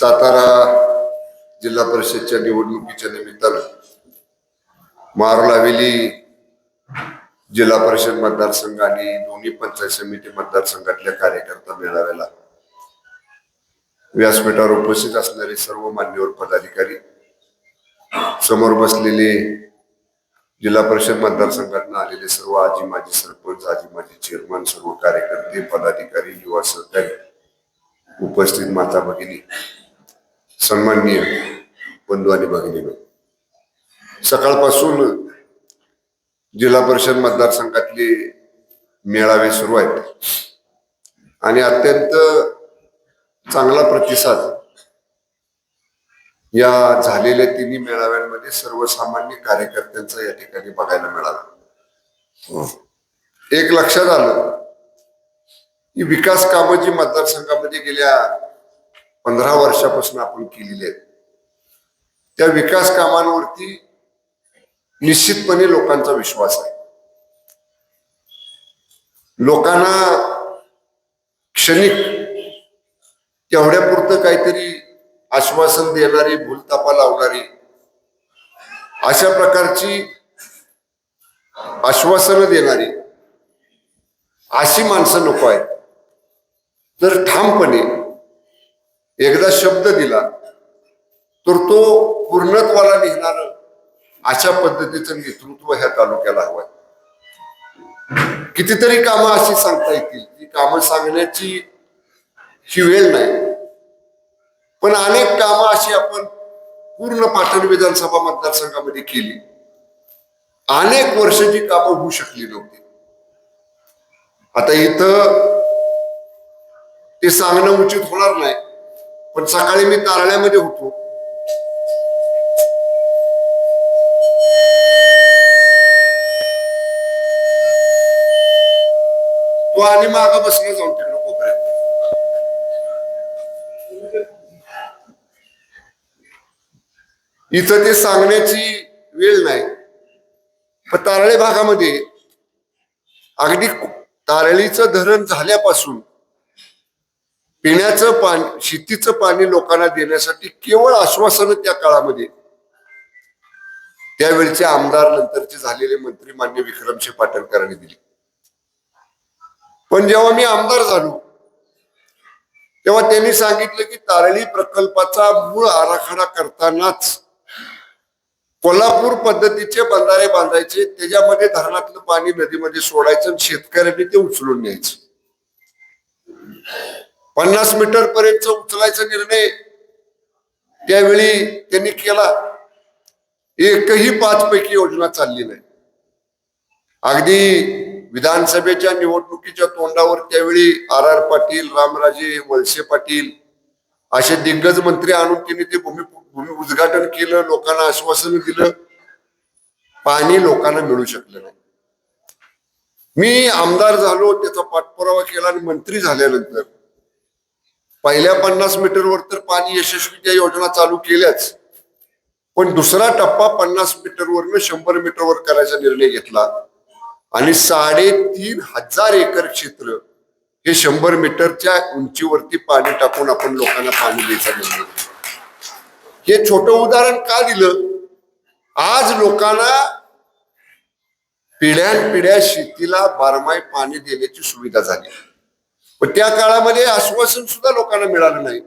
सातारा जिल्हा परिषदच्या निवडणुकीच्या निमित्तानं मारुलावेली जिल्हा परिषद मतदारसंघ आणि दोन्ही पंचायत समिती मतदारसंघातल्या कार्यकर्ता मेळाव्याला व्यासपीठावर उपस्थित असणारे सर्व मान्यवर पदाधिकारी समोर बसलेले जिल्हा परिषद मतदारसंघातून आलेले सर्व आजी माजी सरपंच आजी माजी चेअरमन सर्व कार्यकर्ते पदाधिकारी युवा सहकारी उपस्थित माता भगिनी सन्माननीय बंधू आणि सकाळपासून जिल्हा परिषद मतदारसंघातले मेळावे सुरू आहेत आणि अत्यंत चांगला प्रतिसाद या झालेल्या तिन्ही मेळाव्यांमध्ये सर्वसामान्य कार्यकर्त्यांचा या ठिकाणी बघायला मिळाला. एक लक्षात आलं की विकास कामं जी मतदारसंघामध्ये गेल्या पंधरा वर्षापासून आपण केलेली आहेत. त्या विकास कामांवरती निश्चितपणे लोकांचा विश्वास आहे. लोकांना क्षणिक तेवढ्यापुरतं काहीतरी आश्वासन देणारी भूलतापा लावणारी अशा प्रकारची आश्वासनं देणारी अशी माणसं नको आहेत. तर ठामपणे एकदा शब्द दिला तर तो पूर्णत्वाला निघणार अशा पद्धतीचं नेतृत्व ह्या तालुक्याला हवंय. कितीतरी कामं अशी सांगता येतील ती कामं सांगण्याची ही वेळ नाही. पण अनेक कामं अशी आपण पूर्ण पाटण विधानसभा मतदारसंघामध्ये केली. अनेक वर्षाची कामं होऊ शकली नव्हती. आता इथं ते सांगणं उचित होणार नाही. पण सकाळी मी तारळ्यामध्ये होतो. तो आणि मागा बसला जाऊन तिकडे कोपऱ्यात. इथं ते सांगण्याची वेळ नाही. पण तारळे भागामध्ये अगदी तारळीचं धरण झाल्यापासून पिण्याचं पाणी शेतीचं पाणी लोकांना देण्यासाठी केवळ आश्वासन त्या काळामध्ये. त्यावेळचे आमदार नंतरचे झालेले मंत्री मान्य विक्रमशे पाटणकरांनी दिली. पण जेव्हा मी आमदार झालो तेव्हा त्यांनी सांगितलं की तारळी प्रकल्पाचा मूळ आराखडा करतानाच कोल्हापूर पद्धतीचे बंधारे बांधायचे त्याच्यामध्ये धरणातलं पाणी नदीमध्ये सोडायचं आणि शेतकऱ्यांनी ते उचलून न्यायचं. पन्नास मीटर पर्यंत उचलायचा निर्णय त्यावेळी त्यांनी केला. एकही पाच पैकी योजना चालली नाही. अगदी विधानसभेच्या निवडणुकीच्या तोंडावर त्यावेळी आर आर पाटील रामराजे वळसे पाटील असे दिग्गज मंत्री आणून त्यांनी ते भूमी भूमी उद्घाटन केलं लोकांना आश्वासन दिलं. पाणी लोकांना मिळू शकलं नाही. मी आमदार झालो त्याचा पाठपुरावा केला आणि मंत्री झाल्यानंतर पहिल्या पन्नास मीटरवर तर पाणी यशस्वी त्या योजना चालू केल्याच. पण दुसरा टप्पा पन्नास मीटरवर शंभर मीटरवर करायचा निर्णय घेतला. आणि साडेतीन हजार एकर क्षेत्र हे शंभर मीटरच्या उंचीवरती पाणी टाकून आपण लोकांना पाणी द्यायचा निर्णय घेतला. हे छोटं उदाहरण का दिलं? आज लोकांना पिढ्यानपिढ्या शेतीला बारमाही पाणी देण्याची सुविधा झाली. पण त्या काळामध्ये आश्वासन सुद्धा लोकांना मिळालं नाही.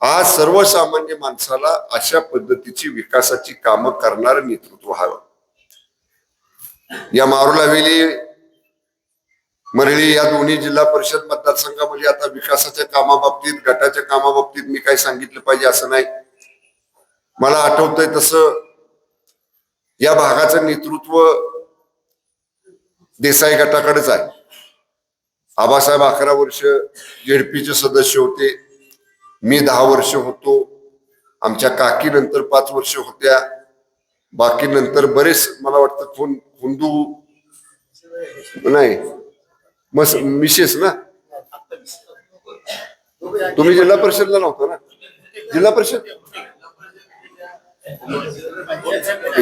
आज सर्वसामान्य माणसाला अशा पद्धतीची विकासाची कामं करणारं नेतृत्व हवं या मारुला वेली मरळी या दोन्ही जिल्हा परिषद मतदारसंघामध्ये आता विकासाच्या कामाबाबतीत गटाच्या कामाबाबतीत मी काही सांगितलं पाहिजे असं नाही. मला आठवतंय तसं या भागाचं नेतृत्व देसाई गटाकडेच आहे. आबासाहेब अकरा वर्ष जेडपीचे सदस्य होते. मी दहा वर्ष होतो. आमच्या काकी नंतर पाच वर्ष होत्या. बाकी नंतर बरेच मला वाटतं खून हुंदू नाही. मस मिसेस ना? तुम्ही जिल्हा परिषदला नव्हता ना? जिल्हा परिषद?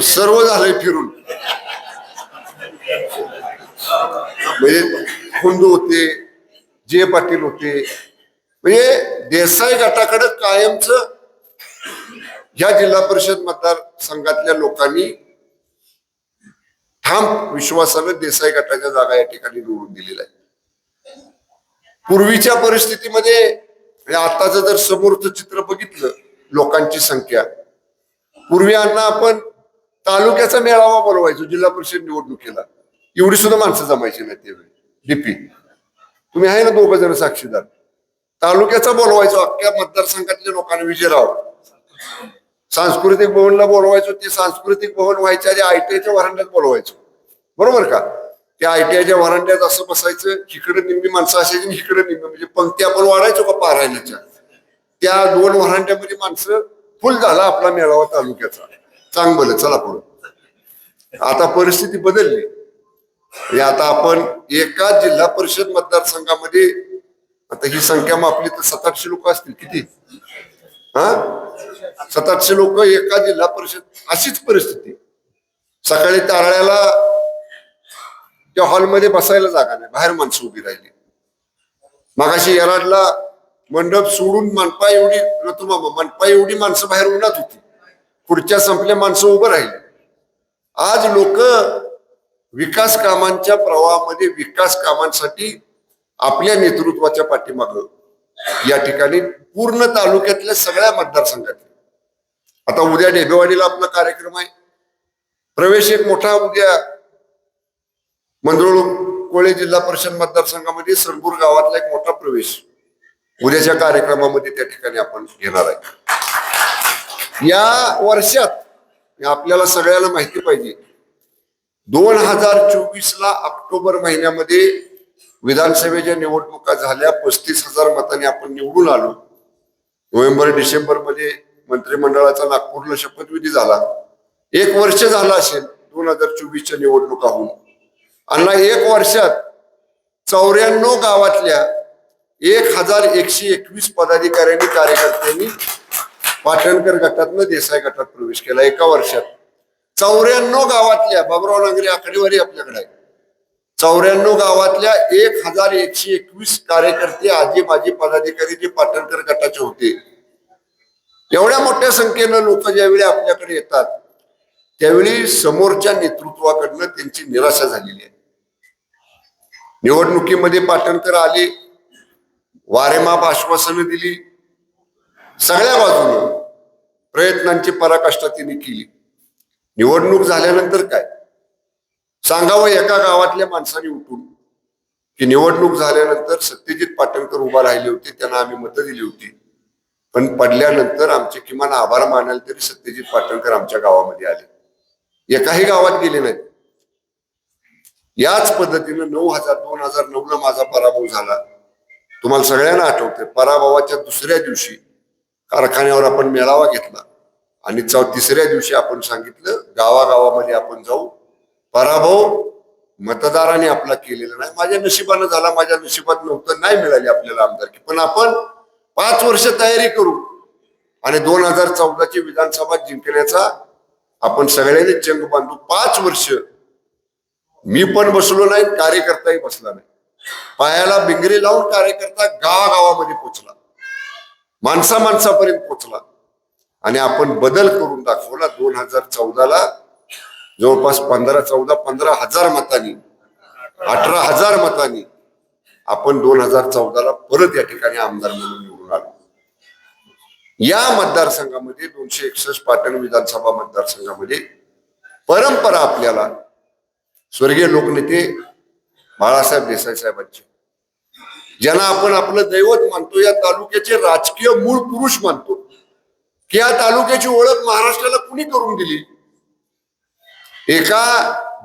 सर्व झालंय फिरून. म्हणजे हुंदू होते जे पाटील होते. म्हणजे देसाई गटाकडे कायमच या जिल्हा परिषद मतदारसंघातल्या लोकांनी ठाम विश्वासानं देसाई गटाच्या जागा या ठिकाणी निवडून दिलेल्या आहे पूर्वीच्या परिस्थितीमध्ये म्हणजे आताचं जर समोरचं चित्र बघितलं लोकांची संख्या. पूर्वी यांना आपण तालुक्याचा मेळावा बोलवायचो जिल्हा परिषद निवडणुकीला. एवढी सुद्धा माणसं जमायची नाही त्यावेळी डीपी तुम्ही आहे ना दोघ जण साक्षीदार. तालुक्याचा बोलवायचो अख्ख्या मतदारसंघातल्या लोकांना विजयराव. सांस्कृतिक भवनला बोलवायचो ते सांस्कृतिक भवन व्हायच्या आधी आयटीआयच्या वरांड्यात बोलवायचो. बरोबर का? त्या आयटीआयच्या वरांड्यात असं बसायचं इकडे निम्मी माणसं असायची आणि इकडे निम्मी म्हणजे पंक्ती आपण वाढायचो का पारायणाच्या? त्या दोन वरांड्यामध्ये माणसं फुल झाला आपला मेळावा तालुक्याचा. चांगलं चला पुढं. आता परिस्थिती बदलली. हे आता आपण एका जिल्हा परिषद मतदारसंघामध्ये आता ही संख्या मापली तर सताशे लोक असतील. किती? हा? सताशे लोक एका जिल्हा परिषद अशीच परिस्थिती. सकाळी तारळ्याला त्या हॉलमध्ये बसायला जागा नाही. बाहेर माणसं उभी राहिली. मागाशी येराडला मंडप सोडून मनपा एवढी रतुमामा मनपा एवढी माणसं बाहेर उन्हात होती. पुढच्या संपल्या माणसं उभं राहिली. आज लोक विकास कामांच्या प्रवाहामध्ये विकास कामांसाठी आपल्या नेतृत्वाच्या पाठीमाग या ठिकाणी पूर्ण तालुक्यातल्या सगळ्या मतदारसंघातल्या आता उद्या ढेबेवाडीला आपला कार्यक्रम आहे. प्रवेश एक मोठा उद्या मंदरुळ कोळे जिल्हा परिषद मतदारसंघामध्ये सरगूर गावातला एक मोठा प्रवेश उद्याच्या कार्यक्रमामध्ये त्या ठिकाणी आपण घेणार आहे. या वर्षात आपल्याला सगळ्याला माहिती पाहिजे दोन हजार चोवीस ला ऑक्टोबर महिन्यामध्ये विधानसभेच्या निवडणुका झाल्या पस्तीस हजार मतांनी आपण निवडून आलो. नोव्हेंबर डिसेंबरमध्ये मंत्रिमंडळाचा नागपूरला शपथविधी झाला. एक वर्ष झालं असेल दोन हजार चोवीसच्या निवडणुका होऊन. आणि एक वर्षात चौऱ्याण्णव गावातल्या एक हजार एकशे एकवीस पदाधिकाऱ्यांनी कार्यकर्त्यांनी पाटणकर गटातनं देसाई गटात प्रवेश केला एका वर्षात. चौऱ्याण्णव गावातल्या बाबराव नांगरे आकडेवारी आपल्याकडे आहे चौऱ्याण्णव गावातल्या एक हजार एकशे एकवीस कार्यकर्ते आजी माजी पदाधिकारी जे पाटणकर गटाचे होते. एवढ्या मोठ्या संख्येनं लोक ज्यावेळी आपल्याकडे येतात त्यावेळी समोरच्या नेतृत्वाकडनं त्यांची निराशा झालेली आहे. निवडणुकीमध्ये पाटणकर आले वारेमाप आश्वासनं दिली सगळ्या बाजूने प्रयत्नांची पराकाष्ठा तिने केली. निवडणूक झाल्यानंतर काय? सांगावं एका गावातल्या माणसाने उठून की निवडणूक झाल्यानंतर सत्यजित पाटणकर उभा राहिले होते त्यांना आम्ही मतं दिली होती. पण पडल्यानंतर आमचे किमान आभार मानाल तरी सत्यजित पाटणकर आमच्या गावामध्ये आले. एकाही गावात गेले नाहीत. याच पद्धतीनं नऊ हजार दोन हजार नऊ ला माझा पराभव झाला. तुम्हाला सगळ्यांना आठवते पराभवाच्या दुसऱ्या दिवशी कारखान्यावर आपण मेळावा घेतला. आणि चौ तिसऱ्या दिवशी आपण सांगितलं गावागावामध्ये आपण जाऊ. पराभव मतदाराने आपला केलेला नाही. माझ्या नशिबानं झाला माझ्या नशिबात नव्हतं नाही मिळाली आपल्याला आमदारकी. पण आपण पाच वर्ष तयारी करू. आणि दोन हजार चौदाची विधानसभा जिंकण्याचा आपण सगळ्यांनी चंग बांधू. पाच वर्ष मी पण बसलो नाही कार्यकर्ताही बसला नाही. पायाला बिंगरी लावून कार्यकर्ता गावागावामध्ये पोचला. माणसा माणसापर्यंत पोचला. आणि आपण बदल करून दाखवला दोन हजार चौदाला. जवळपास पंधरा चौदा पंधरा हजार मतांनी अठरा हजार मतांनी आपण दोन हजार चौदाला परत या ठिकाणी आमदार म्हणून निवडून आलो. या मतदारसंघामध्ये दोनशे एकसष्ट पाटण विधानसभा मतदारसंघामध्ये परंपरा आपल्याला स्वर्गीय लोकनेते बाळासाहेब देसाई साहेबांचे. ज्यांना आपण आपलं दैवत मानतो या तालुक्याचे राजकीय मूळ पुरुष मानतो. की या तालुक्याची ओळख महाराष्ट्राला कुणी करून दिली? एका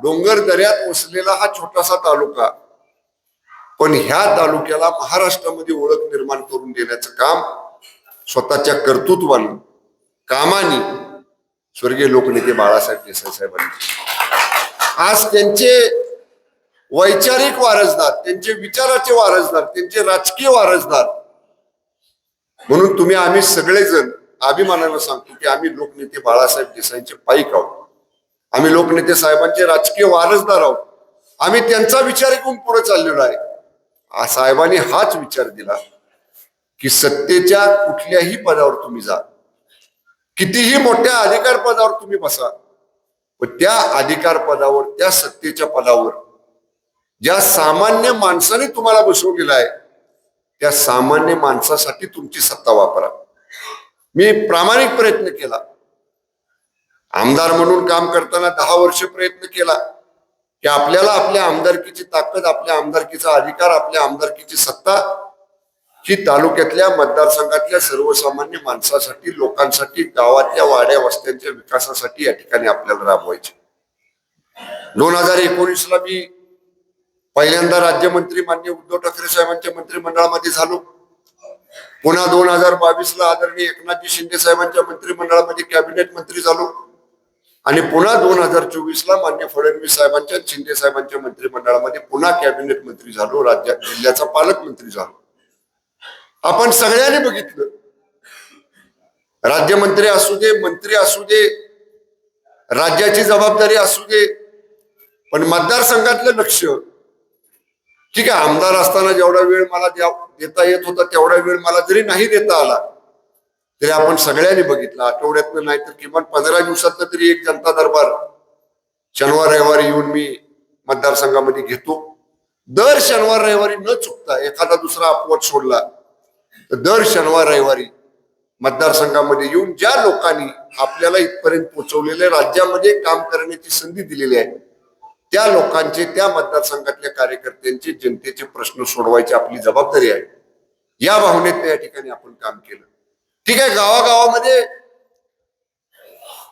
डोंगर दऱ्यात वसलेला हा छोटासा तालुका. पण ह्या तालुक्याला महाराष्ट्रामध्ये ओळख निर्माण करून देण्याचं काम स्वतःच्या कर्तृत्वानं कामानी स्वर्गीय लोकनेते बाळासाहेब देसाई साहेबांनी आज त्यांचे वैचारिक वारसदार त्यांचे विचाराचे वारसदार त्यांचे राजकीय वारसदार म्हणून तुम्ही आम्ही सगळेजण अभिमानानं सांगतो की आम्ही लोकनेते बाळासाहेब देसाईंचे पाईक आहोत. आम्ही लोकनेते साहेबांचे राजकीय वारसदार आहोत. आम्ही त्यांचा विचार घेऊन पुढे चाललेलो आहे. साहेबांनी हाच विचार दिला की सत्तेच्या कुठल्याही पदावर तुम्ही जा. कितीही मोठ्या अधिकार पदावर तुम्ही बसा. पण त्या अधिकार पदावर त्या सत्तेच्या पदावर ज्या सामान्य माणसाने तुम्हाला बसवलेला आहे त्या सामान्य माणसासाठी तुमची सत्ता वापरा. मी प्रामाणिक प्रयत्न केला. आमदार म्हणून काम करताना दहा वर्ष प्रयत्न केला. की आपल्याला आपल्या आमदारकीची ताकद आपल्या आमदारकीचा अधिकार आपल्या आमदारकीची सत्ता ही तालुक्यातल्या मतदारसंघातल्या सर्वसामान्य माणसासाठी लोकांसाठी गावातल्या वाड्या वस्त्यांच्या विकासासाठी या ठिकाणी आपल्याला राबवायची. दोन हजार एकोणीसला मी पहिल्यांदा राज्यमंत्री मान्य उद्धव ठाकरे साहेबांच्या मंत्रिमंडळामध्ये झालो. पुन्हा दोन हजार बावीस ला आदरणीय एकनाथजी शिंदे साहेबांच्या मंत्रिमंडळामध्ये कॅबिनेट मंत्री झालो. आणि पुन्हा दोन हजार चोवीस ला मान्य फडणवीस साहेबांच्या शिंदे साहेबांच्या मंत्रिमंडळामध्ये पुन्हा कॅबिनेट मंत्री झालो राज्यात जिल्ह्याचा पालकमंत्री झालो. आपण सगळ्यांनी बघितलं. राज्यमंत्री असू दे मंत्री असू दे राज्याची जबाबदारी असू दे पण मतदारसंघातलं लक्ष. ठीक आहे आमदार असताना जेवढा वेळ मला द्या देता येत होता तेवढा वेळ मला जरी नाही देता आला तरी आपण सगळ्यांनी बघितलं आठवड्यातनं नाही तर किमान पंधरा दिवसातनं तरी एक जनता दरबार शनिवार रविवारी येऊन मी मतदारसंघामध्ये घेतो. दर शनिवार रविवारी न चुकता एखादा दुसरा अपवाद सोडला तर दर शनिवार रविवारी मतदारसंघामध्ये येऊन ज्या लोकांनी आपल्याला इथपर्यंत पोहोचवलेले राज्यामध्ये काम करण्याची संधी दिलेली आहे त्या लोकांचे त्या मतदारसंघातल्या कार्यकर्त्यांचे जनतेचे प्रश्न सोडवायची आपली जबाबदारी आहे. या भावनेत या ठिकाणी आपण काम केलं. ठीक आहे गावागावामध्ये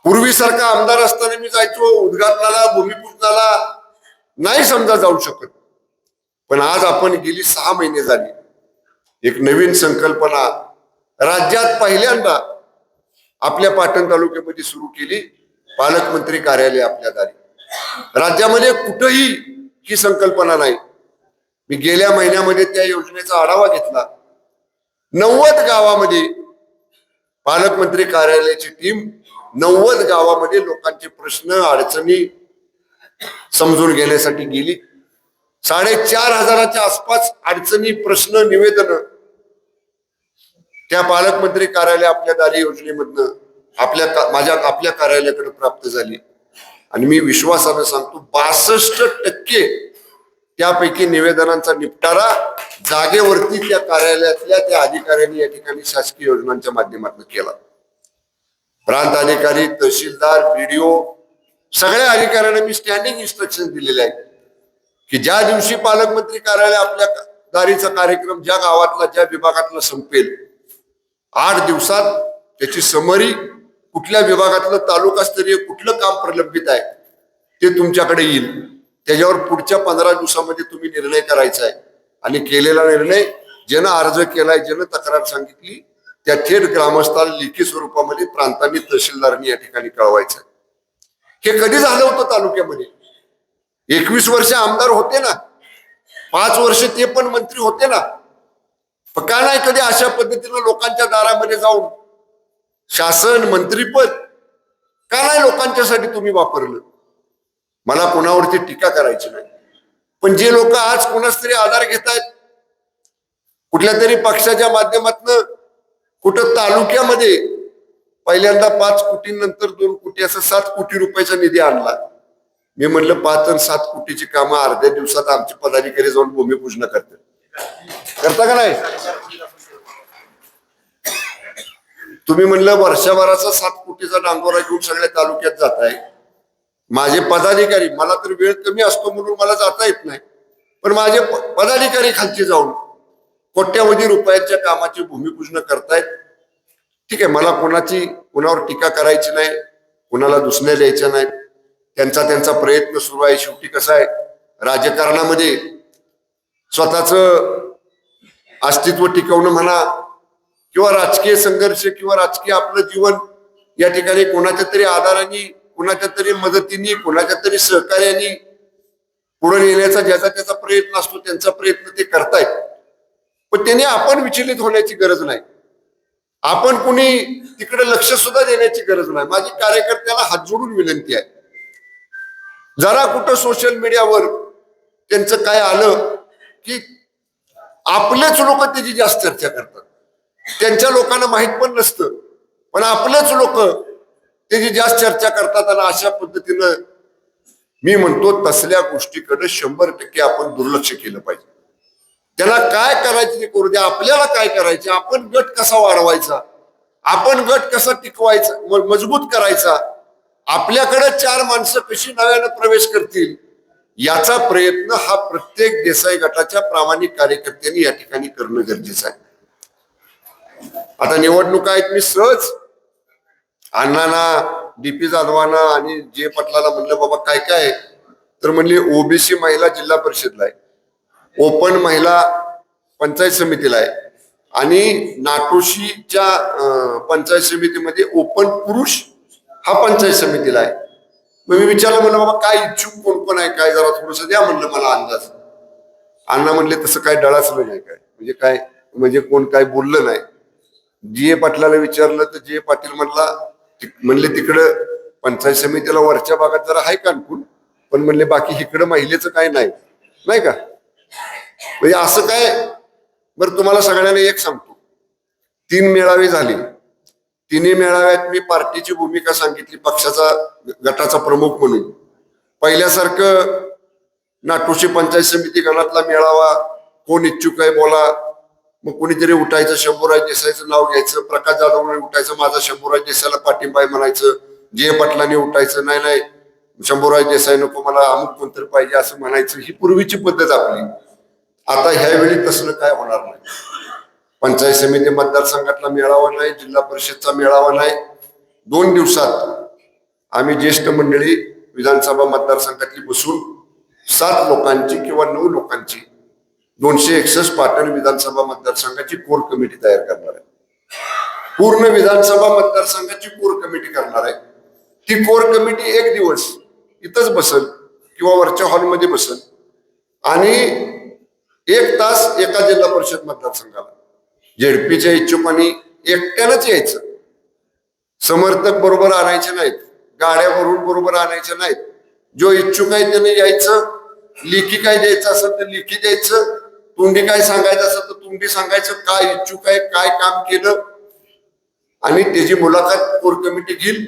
पूर्वीसारखा आमदार असताना मी जायचो उद्घाटनाला भूमिपूजनाला नाही समजा जाऊ शकत. पण आज आपण गेली सहा महिने झाली. एक नवीन संकल्पना राज्यात पहिल्यांदा आपल्या पाटण तालुक्यामध्ये सुरू केली. पालकमंत्री कार्यालय आपल्या दारी. राज्यामध्ये कुठंही ही संकल्पना नाही. मी गेल्या महिन्यामध्ये त्या योजनेचा आढावा घेतला. नव्वद गावामध्ये पालकमंत्री कार्यालयाची टीम नव्वद गावामध्ये लोकांचे प्रश्न अडचणी समजून घेण्यासाठी गेली. साडेचार हजाराच्या आसपास अडचणी प्रश्न निवेदन त्या पालकमंत्री कार्यालय आपल्या दारी योजनेमधनं आपल्या माझ्या आपल्या कार्यालयाकडे प्राप्त झाली. आणि मी विश्वासानं सांगतो बासष्ट टक्के त्यापैकी निवेदनांचा निपटारा जागेवरती त्या कार्यालयातल्या त्या अधिकाऱ्यांनी या ठिकाणी शासकीय योजनांच्या माध्यमातून केला. प्रांत अधिकारी तहसीलदार बीडीओ सगळ्या अधिकाऱ्यांना मी स्टँडिंग इन्स्ट्रक्शन दिलेले आहे की ज्या दिवशी पालकमंत्री कार्यालय आपल्या दारीचा कार्यक्रम ज्या गावातला ज्या विभागातला संपेल आठ दिवसात त्याची समरी कुठल्या विभागातलं तालुकास्तरीय कुठलं काम प्रलंबित आहे ते तुमच्याकडे येईल. त्याच्यावर पुढच्या पंधरा दिवसामध्ये तुम्ही निर्णय करायचा आहे. आणि केलेला निर्णय ज्यानं अर्ज केलाय ज्यानं तक्रार सांगितली त्या थेट ग्रामस्थाला लेखी स्वरूपामध्ये प्रांतांनी तहसीलदारांनी या ठिकाणी कळवायचं हे कधी झालं होतं तालुक्यामध्ये? एकवीस वर्ष आमदार होते ना. पाच वर्ष ते पण मंत्री होते ना. का नाही कधी अशा पद्धतीनं लोकांच्या दारामध्ये जाऊन शासन मंत्रीपद. का नाही लोकांच्यासाठी तुम्ही वापरलं? मला कोणावरती टीका करायची नाही. पण जे लोक आज कोणाच तरी आधार घेत आहेत कुठल्या तरी पक्षाच्या माध्यमातनं कुठं तालुक्यामध्ये पहिल्यांदा पाच कोटी नंतर दोन कोटी असं सात कोटी रुपयाचा निधी आणला. मी म्हणलं पाच आणि सात कोटीची कामं अर्ध्या दिवसात आमचे पदाधिकारी जाऊन भूमिपूजन करतात. करता का नाही? तुम्ही म्हणलं वर्षभराचा सात कोटीचा डांगोरा घेऊन सगळ्या तालुक्यात जात आहे माझे पदाधिकारी मला तर वेळ कमी असतो म्हणून मला जाता येत नाही. पण माझे प- पदाधिकारी खालचे जाऊन कोट्यावधी रुपयाच्या कामाची भूमिपूजन करतायत. ठीक आहे मला कोणाची कोणावर टीका करायची नाही कोणाला दुसऱ्या द्यायच्या नाही. त्यांचा त्यांचा प्रयत्न सुरू आहे. शेवटी कसा आहे राजकारणामध्ये स्वतःच अस्तित्व टिकवणं म्हणा किंवा राजकीय संघर्ष किंवा राजकीय आपलं जीवन या ठिकाणी कोणाच्या तरी आधाराने कोणाच्या तरी मदतीने कोणाच्या तरी सहकार्याने पुढे नेण्याचा ज्याचा त्याचा प्रयत्न असतो त्यांचा प्रयत्न ते करतायत. पण त्याने आपण विचलित होण्याची गरज नाही. आपण कुणी तिकडे लक्ष सुद्धा देण्याची गरज नाही. माझी कार्यकर्त्याला हात जोडून विनंती आहे. जरा कुठं सोशल मीडियावर त्यांचं काय आलं की आपलेच लोक त्याची जास्त चर्चा करतात. त्यांच्या लोकांना माहीत पण नसतं. पण आपलंच लोक त्याची जास्त चर्चा करतात आणि अशा पद्धतीनं मी म्हणतो तसल्या गोष्टीकडे शंभर टक्के आपण दुर्लक्ष केलं पाहिजे. त्याला काय करायचं ते करू द्या आपल्याला काय करायचे आपण गट कसा वाढवायचा आपण गट कसा टिकवायचा मजबूत करायचा आपल्याकडे चार माणसं कशी नव्यानं प्रवेश करतील याचा प्रयत्न हा प्रत्येक देसाई गटाच्या प्रामाणिक कार्यकर्त्यांनी या ठिकाणी करणं गरजेचं आहे. आता निवडणुका आहेत मी सहज अण्णांना डीपी जाधवांना आणि जे पटलाला म्हणलं बाबा काय काय? आहे? तर म्हणले ओबीसी महिला जिल्हा परिषदला आहे. ओपन महिला पंचायत समितीला आहे. आणि नाटोशीच्या पंचायत समितीमध्ये ओपन पुरुष हा पंचायत समितीला आहे. मग मी विचारलं म्हणलं बाबा काय इच्छुक कोण कोण आहे? काय जरा थोडस द्या म्हणलं मला अंदाज. अण्णा म्हणले तसं काय डळासलं नाही काय? म्हणजे काय म्हणजे कोण काय बोललं नाही. जी ए पाटलाला विचारलं तर जी ए पाटील म्हणला म्हणले तिकडं पंचायत समितीला वरच्या भागात जरा आहे कानपूर पण म्हणले बाकी इकडं महिलेचं काय नाही. नाही का? म्हणजे असं काय? बरं तुम्हाला सगळ्यांना एक सांगतो. तीन मेळावे झाले. तिन्ही मेळाव्यात मी पार्टीची भूमिका सांगितली पक्षाचा गटाचा प्रमुख म्हणून. पहिल्यासारखं नाटोशी पंचायत समिती गणातला मेळावा कोण इच्छुक आहे बोला. मग कोणीतरी उठायचं शंभूराज देसाईचं नाव घ्यायचं प्रकाश जाधवने उठायचं माझा शंभूराज देसाईला पाठिंबा म्हणायचं जे पाटलांनी उठायचं नाही नाही शंभूराज देसाई नको मला अमुक कोणतरी पाहिजे असं म्हणायचं ही पूर्वीची पद्धत आपली. आता ह्यावेळी तसलं काय होणार नाही. पंचायत समिती मतदारसंघातला मेळावा नाही जिल्हा परिषदचा मेळावा नाही. दोन दिवसात आम्ही ज्येष्ठ मंडळी विधानसभा मतदारसंघातली बसून सात लोकांची किंवा नऊ लोकांची दोनशे एकसष्ट पाटण विधानसभा मतदारसंघाची कोर कमिटी तयार करणार आहे. पूर्ण विधानसभा मतदारसंघाची कोर कमिटी करणार आहे. ती कोर कमिटी एक दिवस इथंच बसल किंवा वरच्या हॉलमध्ये बसल आणि एक तास एका जिल्हा परिषद मतदारसंघाला. झेडपीच्या इच्छुकांनी एकट्यानंच यायचं. समर्थक बरोबर आणायचे नाहीत. गाड्या भरून बरोबर आणायच्या नाहीत. जो इच्छुक आहे त्याने यायचं. लेखी काय द्यायचं असेल तर लेखी द्यायचं. तुम्ही काय सांगायचं असं तर तुम्ही सांगायचं काय इच्छुक आहे काय काम केलं. आणि त्याची मुलाखत कोर कमिटी घेईल.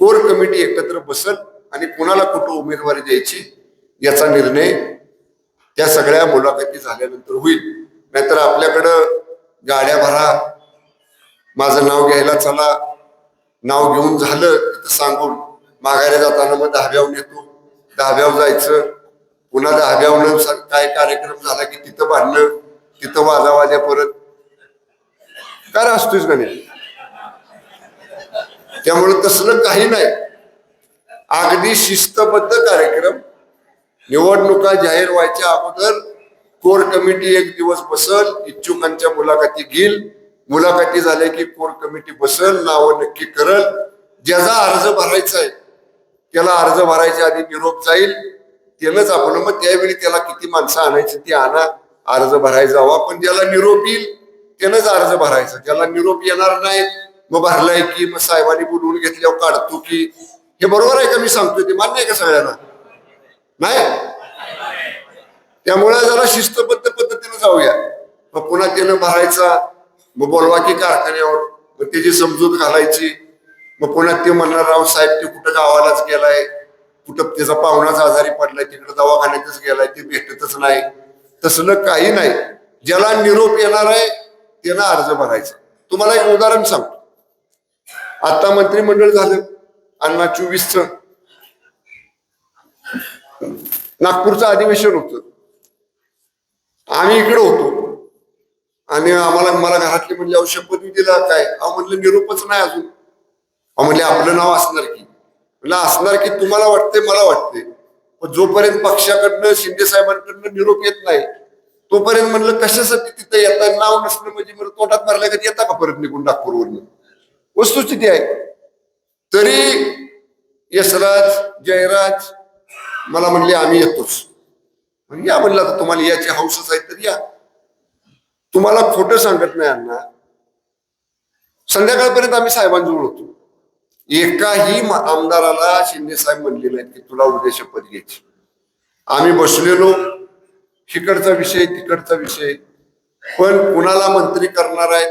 कोर कमिटी एकत्र बसल आणि कुणाला कुठं उमेदवारी द्यायची याचा निर्णय त्या सगळ्या मुलाखती झाल्यानंतर होईल. नाहीतर आपल्याकडं गाड्या भरा माझं नाव घ्यायला चला नाव घेऊन झालं तिथं सांगून माघारी जाताना मग दहाव्याहून येतो. दहाव्यावर जायचं. पुन्हा दहाव्याहून काय कार्यक्रम झाला की तिथं भांडणं तिथं वाजावाजा परत? काय असतोच गणे त्यामुळे तसलं काही नाही. अगदी शिस्तबद्ध कार्यक्रम. निवडणुका जाहीर व्हायच्या अगोदर कोर कमिटी एक दिवस बसल इच्छुकांच्या मुलाखती घेईल. मुलाखती झाल्या की कोर कमिटी बसल नावं नक्की करल. ज्याचा अर्ज भरायचा आहे त्याला अर्ज भरायच्या आधी निरोप जाईल. त्यानंच आपण मग त्यावेळी त्याला किती माणसं आणायची ती आणा अर्ज भरायचा हवा पण ज्याला निरोप येईल त्यानंच अर्ज भरायचा. ज्याला निरोप येणार नाही मग भरलाय की मग साहेबांनी बोलवून घेतल्यावर काढतो की हे बरोबर आहे का मी सांगतोय? ते मान्य आहे का सगळ्यांना? नाही? त्यामुळे जरा शिस्तबद्ध पद्धतीने जाऊया. मग पुन्हा त्यानं भरायचा मग बोलवा की कारखान्यावर. मग त्याची समजूत घालायची. मग पुन्हा ते म्हणणार राव साहेब ते कुठं गावालाच गेलाय? कुठं त्याचा पाहुणाच आजारी पडलाय तिकडे दवाखान्यातच गेलाय ते भेटतच नाही. तसलं काही नाही. ज्याला निरोप येणार आहे त्याला अर्ज भरायचा. तुम्हाला एक उदाहरण सांगतो. आता मंत्रिमंडळ झालं अण्णा चोवीसच. नागपूरचं अधिवेशन होतं. आम्ही इकडे होतो. आणि आम्हाला मला घरातले औषध अहो दिला काय? अहो म्हणलं निरोपच नाही अजून. अहो म्हणले आपलं नाव असणार की. म्हणलं असणार की तुम्हाला वाटते मला वाटते. पण जोपर्यंत पक्षाकडनं शिंदे साहेबांकडनं निरोप येत नाही तोपर्यंत म्हणलं कशासाठी तिथं येता नाव नसलं म्हणजे मला तोंडात मारल्या कधी येता का परत निघून नागपूरवरून? वस्तुस्थिती आहे. तरी यशराज जयराज मला म्हणले आम्ही येतोच. या म्हणलं आता तुम्हाला याचे हौसच आहेत तर या. तुम्हाला खोटं सांगत नाही अण्णा. संध्याकाळपर्यंत आम्ही साहेबांजवळ होतो. एकाही आमदाराला शिंदे साहेब म्हणले नाहीत की तुला उद्या शपथ घ्यायची. आम्ही बसलेलो. इकडचा विषय तिकडचा विषय. पण कुणाला मंत्री करणार आहे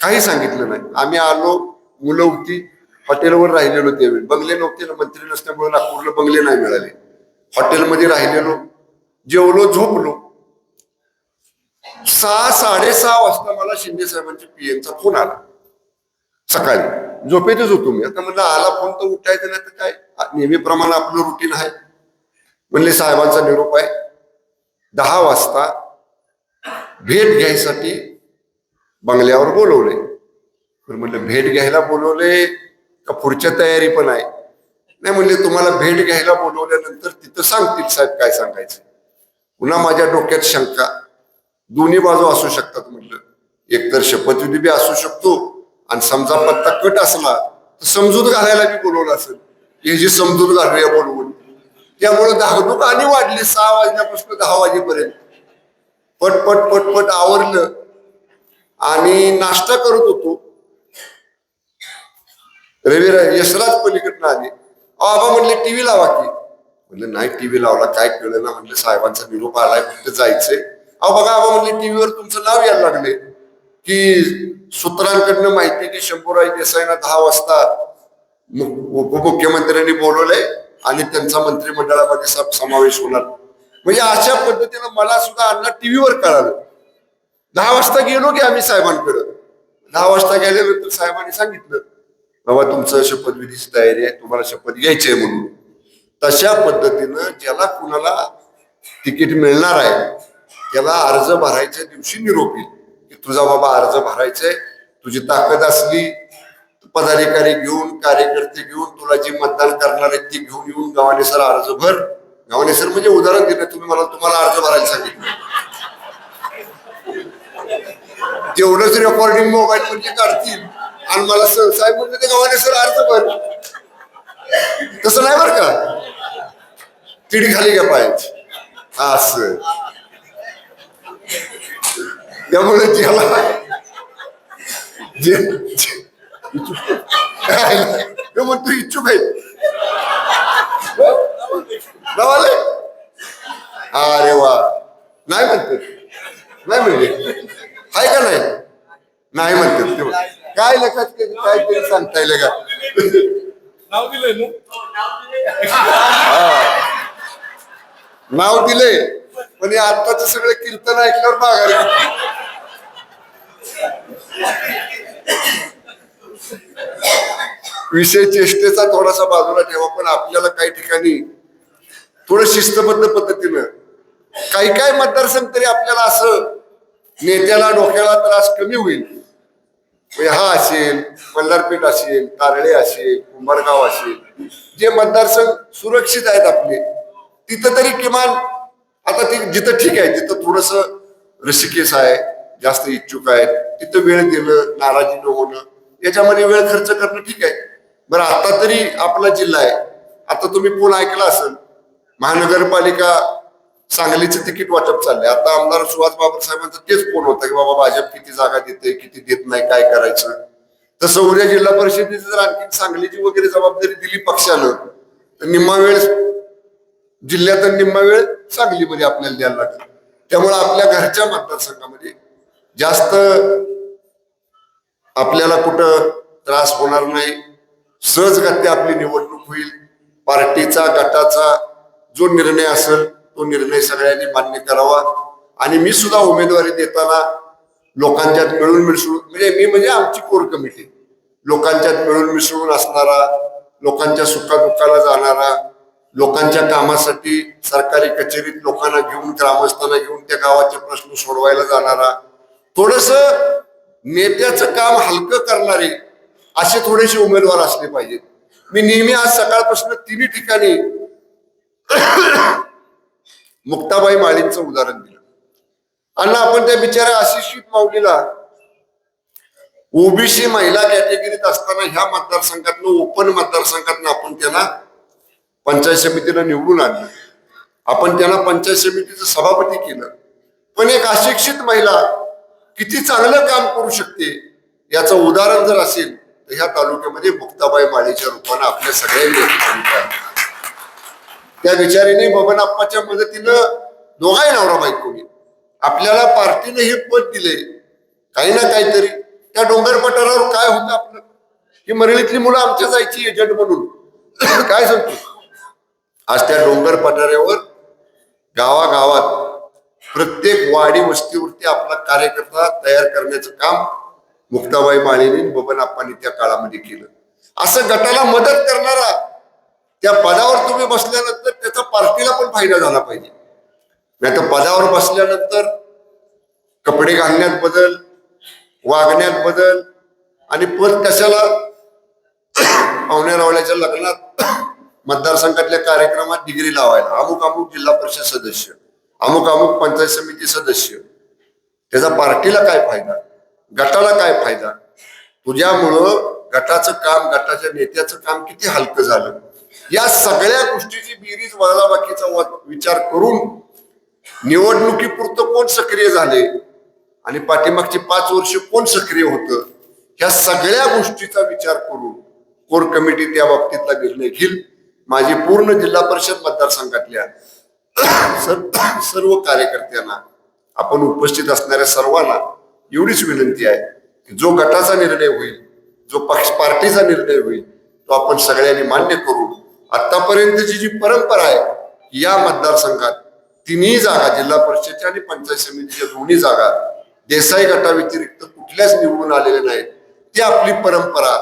काही सांगितलं नाही. आम्ही आलो मुलं होती हॉटेलवर राहिलेलो त्यावेळी. बंगले नव्हते ना मंत्री नसल्यामुळे नागपूरला बंगले नाही मिळाले. हॉटेलमध्ये राहिलेलो जेवलो झोपलो. सहा साडेसहा वाजता मला शिंदे साहेबांच्या पीएमचा फोन आला. सकाळी. झोपेतच होतो मी. आता म्हणलं आला फोन तर उठायचं नाही तर काय? नेहमीप्रमाणे आपलं रुटीन आहे. म्हणले साहेबांचा निरोप आहे. दहा वाजता भेट घ्यायसाठी बंगल्यावर बोलवले. तर म्हणलं भेट घ्यायला बोलवले का पुढच्या तयारी पण आहे? नाही म्हणले तुम्हाला भेट घ्यायला बोलवल्यानंतर तिथं सांगतील साहेब काय सांगायचं. पुन्हा माझ्या डोक्यात शंका. दोन्ही बाजू असू शकतात म्हटलं एकतर शपथविधी बी असू शकतो. आणि समजा पत्ता कट असला तर समजूत घालायला मी बोलवलं असेल. हे जी समजूत घालूया बोलवून. त्यामुळे धाकधूक आणि वाढली सहा वाजल्यापासून दहा वाजेपर्यंत. पटपट पटपट आवरलं. आणि नाश्ता करत होतो. रविराज यशराज पलीकडनं आले. अहो, आबा म्हणले टीव्ही लावा की. म्हणलं नाही टीव्ही लावला काय कळलं ना. म्हणलं साहेबांचा निरोप आलाय फक्त जायचंय. अहो बघा आबा म्हणले टीव्हीवर तुमचं नाव यायला लागले की सूत्रांकडनं माहिती की शंभूराज देसाईंना दहा वाजता उपमुख्यमंत्र्यांनी बोलवलंय आणि त्यांचा मंत्रिमंडळामध्ये समावेश होणार. म्हणजे अशा पद्धतीनं मला सुद्धा अण्णा टीव्हीवर कळालं. दहा वाजता गेलो की आम्ही साहेबांकडे. दहा वाजता गेल्यानंतर साहेबांनी सांगितलं बाबा तुमचं शपथविधीची तयारी आहे तुम्हाला शपथ घ्यायची आहे म्हणून. तशा पद्धतीनं ज्याला कुणाला तिकीट मिळणार आहे त्याला अर्ज भरायच्या दिवशी निरोप येईल. तुझा बाबा अर्ज भरायचंय तुझी ताकद असली पदाधिकारी घेऊन कार्यकर्ते घेऊन तुला जी मतदान करणार आहेत ती घेऊन येऊन गावाने सर अर्ज भर. गावाने सर म्हणजे उदाहरण दिलं तुम्ही मला तुम्हाला अर्ज भरायला सांगितलं. तेवढंच रेकॉर्डिंग मोबाईल म्हणजे काढतील. आणि मला सर साहेब म्हणजे ते गावाने सर अर्ज भर. तसं नाही बरं का? तिडी खाली घ्या पायाची असं त्यामुळे ज्याला जे जे- इच्छुक- काय नाही. तो म्हणतो इच्छुक आहे. अरे वा. नाही म्हणते. नाही म्हणले. आहे का नाही? नाही म्हणते. काय लक्षात काहीतरी सांगता येईल का? नाव दिलंय ना? नाव दिले पण हे आत्ताचं सगळं कीर्तन ऐकल्यावर माघारी. विषय चेष्टेचा थोडासा बाजूला ठेवा पण आपल्याला काही ठिकाणी थोडं शिस्तबद्ध पद्धतीनं काही काही मतदारसंघ तरी आपल्याला असं नेत्याला डोक्याला त्रास कमी होईल. हा असेल मल्हारपेठ असेल तारळे असेल कुंभारगाव असेल जे मतदारसंघ सुरक्षित आहेत आपले तिथं तरी किमान आता ती जिथं ठीक आहे तिथं थोडस रसिकेस आहे जास्त इच्छुक आहेत तिथं वेळ देणं नाराजी न होणं याच्यामध्ये वेळ खर्च करणं ठीक आहे. बरं आता तरी आपला जिल्हा आहे. आता तुम्ही फोन ऐकला असेल महानगरपालिका सांगलीचं तिकीट वाटप चाललंय. आता आमदार सुहास बाबर साहेबांचा तेच फोन होता की बाबा भाजप किती जागा देते किती देत नाही काय करायचं? तसं उद्या जिल्हा परिषदेची जर आणखी सांगलीची वगैरे जबाबदारी दिली पक्षानं तर निम्मा वेळ जिल्ह्यात निम्मा वेळ सांगलीमध्ये आपल्याला द्यायला लागला. त्यामुळे आपल्या घरच्या मतदारसंघामध्ये जास्त आपल्याला कुठं त्रास होणार नाही. सहजगत्या आपली निवडणूक होईल. पार्टीचा गटाचा जो निर्णय असेल तो निर्णय सगळ्यांनी मान्य करावा. आणि मी सुद्धा उमेदवारी देताना लोकांच्यात मिळून मिसळून म्हणजे मी म्हणजे आमची कोर कमिटी. लोकांच्यात मिळून मिसळून असणारा लोकांच्या सुखादुःखाला जाणारा लोकांच्या कामासाठी सरकारी कचेरीत लोकांना घेऊन ग्रामस्थांना घेऊन त्या गावाचे प्रश्न सोडवायला जाणारा थोडस नेत्याचं काम हलकं करणारे असे थोडेसे उमेदवार असले पाहिजेत. मी नेहमी आज सकाळपासून तिन्ही ठिकाणी मुक्ताबाई माळींचं उदाहरण दिलं. आणि आपण त्या बिचाऱ्या आशिषित माऊलीला ओबीसी महिला कॅटेगरीत असताना ह्या मतदारसंघातनं ओपन मतदारसंघातनं आपण त्याला पंचायत समितीनं निवडून आणलं. आपण त्यांना पंचायत समितीचं सभापती केलं. पण एक अशिक्षित महिला किती चांगलं काम करू शकते? याचं उदाहरण जर असेल तर ह्या तालुक्यामध्ये मुक्ताबाई माळीच्या रूपानं आपल्या सगळ्यांनी त्या विचारीने बबनाप्पाच्या मदतीनं दोघाही नवरा बायकोनी आपल्याला पार्टीने हे पद दिले काही ना काहीतरी. त्या डोंगर पठारावर काय होतं आपलं? ही मरळीतली मुलं आमच्या जायची एजंट म्हणून. काय सांगतो? आज त्या डोंगर पठारावर गावागावात प्रत्येक वाडी वस्तीवरती आपला कार्यकर्ता तयार करण्याचं काम मुक्ताबाई माळीने बबनाप्पांनी त्या काळामध्ये केलं. असं गटाला मदत करणारा त्या पदावर तुम्ही बसल्यानंतर त्याचा पार्टीला पण फायदा झाला पाहिजे. नाही तर पदावर बसल्यानंतर कपडे घालण्यात बदल वागण्यात बदल आणि पद कशाला पाहुण्या रावळ्याच्या लग्नात मतदारसंघातल्या कार्यक्रमात डिग्री लावायला अमुक अमुक जिल्हा परिषद सदस्य. अमुक अमुक पंचायत समिती सदस्य. त्याचा पार्टीला काय फायदा? गटाला काय फायदा? तुझ्यामुळं गटाचं काम गटाच्या नेत्याचं काम किती हलकं झालं. या सगळ्या गोष्टीची बेरीज वजाबाकीचा विचार करून निवडणुकीपुरतं कोण सक्रिय झाले? आणि पाठीमागची पाच वर्ष कोण सक्रिय होतं? ह्या सगळ्या गोष्टीचा विचार करून कोर कमिटी त्या बाबतीतला निर्णय घेईल. माझी पूर्ण जिल्हा परिषद मतदारसंघातल्या सर्व कार्यकर्त्यांना आपण उपस्थित असणाऱ्या सर्वांना एवढीच विनंती आहे की जो गटाचा निर्णय होईल जो पक्ष पार्टीचा निर्णय होईल तो आपण सगळ्यांनी मान्य करू. आतापर्यंतची जी परंपरा आहे या मतदारसंघात तिन्ही जागा जिल्हा परिषदच्या आणि पंचायत समितीच्या दोन्ही जागा देसाई गटाव्यतिरिक्त कुठल्याच निवडून आलेल्या नाहीत. ती आपली परंपरा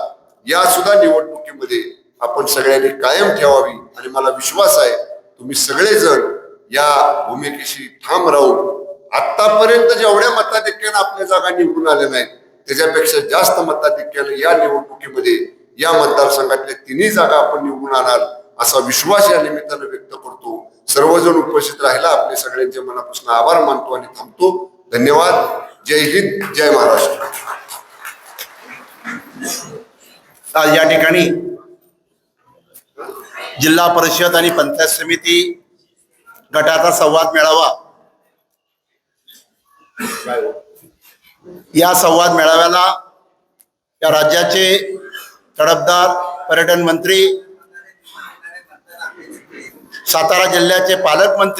या सुद्धा निवडणुकीमध्ये आपण सगळ्यांनी कायम ठेवावी आणि मला विश्वास आहे तुम्ही सगळेजण या भूमिकेशी ठाम राहून आतापर्यंत जेवढ्या मताधिक्यानं आपल्या जागा निवडून आल्या नाहीत त्याच्यापेक्षा जास्त मताधिक्यानं या निवडणुकीमध्ये या मतदारसंघातल्या तिन्ही जागा आपण निवडून आणाल असा विश्वास या निमित्तानं व्यक्त करतो. सर्वजण उपस्थित राहिला आपले सगळ्यांचे मनापासून आभार मानतो आणि थांबतो. धन्यवाद. जय हिंद जय महाराष्ट्र. आज या ठिकाणी जिल्हा परिषद आणि पंचायत समिती गटाचा संवाद मेळावा. या संवाद मेळाव्याला या राज्याचे तडफदार पर्यटन मंत्री सातारा जिल्ह्याचे पालकमंत्री